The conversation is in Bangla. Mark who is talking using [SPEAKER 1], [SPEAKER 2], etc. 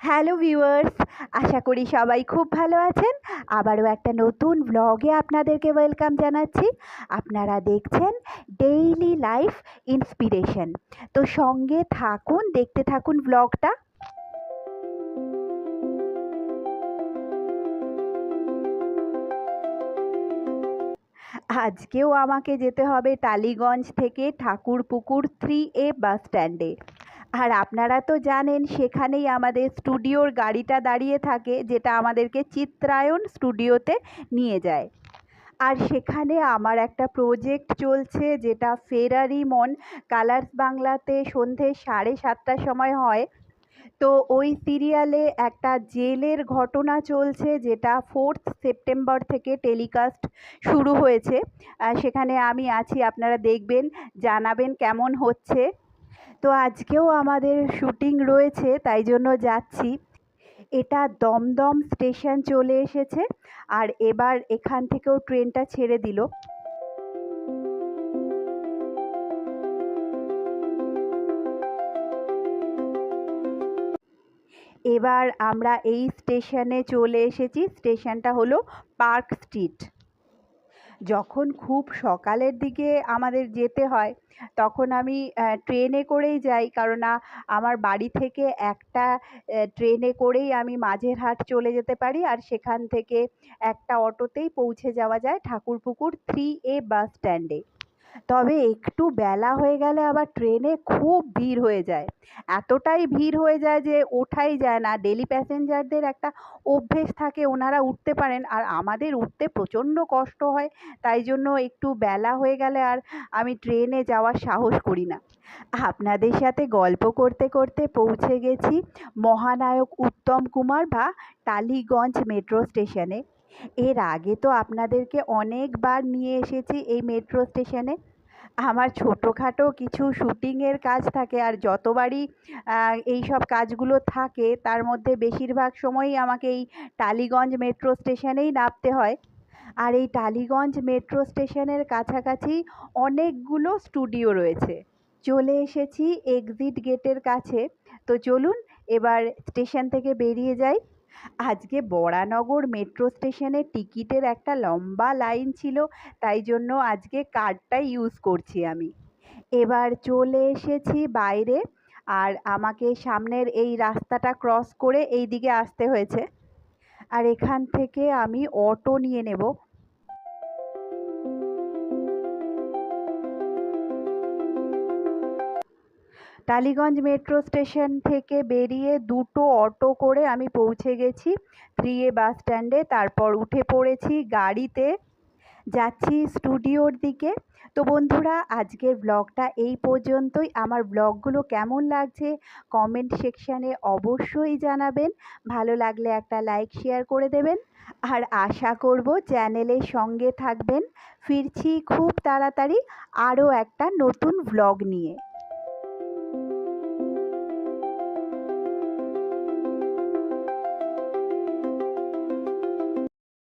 [SPEAKER 1] হ্যালো ভিউয়ার্স, আশা করি সবাই খুব ভালো আছেন। আবারও একটা নতুন ব্লগে আপনাদেরকে ওয়েলকাম জানাচ্ছি। আপনারা দেখছেন ডেইলি লাইফ ইন্সপিরেশন তো সঙ্গে থাকুন, দেখতে থাকুন ব্লগটা আজকেও আমাকে যেতে হবে টালিগঞ্জ থেকে ঠাকুরপুকুর থ্রি এ বাস স্ট্যান্ডে আর আপনারা তো জানেন সেখানেই আমাদের স্টুডিওর গাড়িটা দাঁড়িয়ে থাকে, যেটা আমাদেরকে চিত্রায়ন স্টুডিওতে নিয়ে যায়। আর সেখানে আমার একটা প্রজেক্ট চলছে, যেটা ফেরারি মন, কালার্স বাংলাতে সন্ধে সাড়ে সাতটার সময় হয়। তো ওই সিরিয়ালে একটা জেলের ঘটনা চলছে, যেটা ফোর্থ সেপ্টেম্বর থেকে টেলিকাস্ট শুরু হয়েছে। সেখানে আমি আছি, আপনারা দেখবেন, জানাবেন কেমন হচ্ছে। তো আজকেও আমাদের শুটিং রয়েছে, তাই জন্য যাচ্ছি। এটা দমদম স্টেশন চলে এসেছে, আর এবার এখান থেকেও ট্রেনটা ছেড়ে দিল। এবার আমরা এই স্টেশনে চলে এসেছি, স্টেশনটা হলো পার্ক স্ট্রিট। যখন খুব সকালের দিকে আমাদের যেতে হয়, তখন আমি ট্রেনে করেই যাই। কারণ আমার বাড়ি থেকে একটা ট্রেনে করেই আমি মাঝেরহাট চলে যেতে পারি আর সেখান থেকে একটা অটোতেই পৌঁছে যাওয়া যায় ঠাকুরপুকুর থ্রি এ বাস স্ট্যান্ডে। তবে একটু বেলা হয়ে গেলে আবার ট্রেনে খুব ভিড় হয়ে যায়। এতটাই ভিড় হয়ে যায় যে ওঠাই যায় না। ডেলি প্যাসেঞ্জারদের একটা অভ্যেস থাকে, ওনারা উঠতে পারেন। আর আমাদের উঠতে প্রচণ্ড কষ্ট হয়, তাই জন্য একটু বেলা হয়ে গেলে আর আমি ট্রেনে যাওয়ার সাহস করি না। আপনাদের সাথে গল্প করতে করতে পৌঁছে গেছি মহানায়ক উত্তম কুমার বা টালিগঞ্জ মেট্রো স্টেশনে এর আগে তো আপনাদেরকে অনেকবার নিয়ে এসেছি এই মেট্রো স্টেশনে আমার ছোটোখাটো কিছু শ্যুটিংয়ের কাজ থাকে আর যতবারই এই সব কাজগুলো থাকে, তার মধ্যে বেশিরভাগ সময়ই আমাকে এই টালিগঞ্জ মেট্রো স্টেশনেই নামতে হয়। আর এই টালিগঞ্জ মেট্রো স্টেশনের কাছাকাছি অনেকগুলো স্টুডিও রয়েছে। চলে এসেছি এক্সিট গেটের কাছে। তো চলুন, এবার স্টেশন থেকে বেরিয়ে যাই। আজকে বরানগর মেট্রো স্টেশনে টিকিটের একটা লম্বা লাইন ছিল, তাই জন্য আজকে কার্ডটাই ইউজ করছি আমি। এবার চলে এসেছি বাইরে, আর আমাকে সামনের এই রাস্তাটা ক্রস করে এই দিকে আসতে হয়েছে। আর এখান থেকে আমি অটো নিয়ে নেব। টালিগঞ্জ মেট্রো স্টেশন থেকে বেরিয়ে দুটো অটো করে আমি পৌঁছে গেছি। থ্রি এ বাস স্ট্যান্ডে তারপর উঠে পড়েছি গাড়িতে। যাচ্ছি স্টুডিওর দিকে। তো বন্ধুরা, আজকের ব্লগটা এই পর্যন্তই। আমার ব্লগগুলো কেমন লাগছে কমেন্ট সেকশানে অবশ্যই জানাবেন। ভালো লাগলে একটা লাইক শেয়ার করে দেবেন। আর আশা করব চ্যানেলের সঙ্গে থাকবেন। ফিরছি খুব তাড়াতাড়ি আরও একটা নতুন ব্লগ নিয়ে।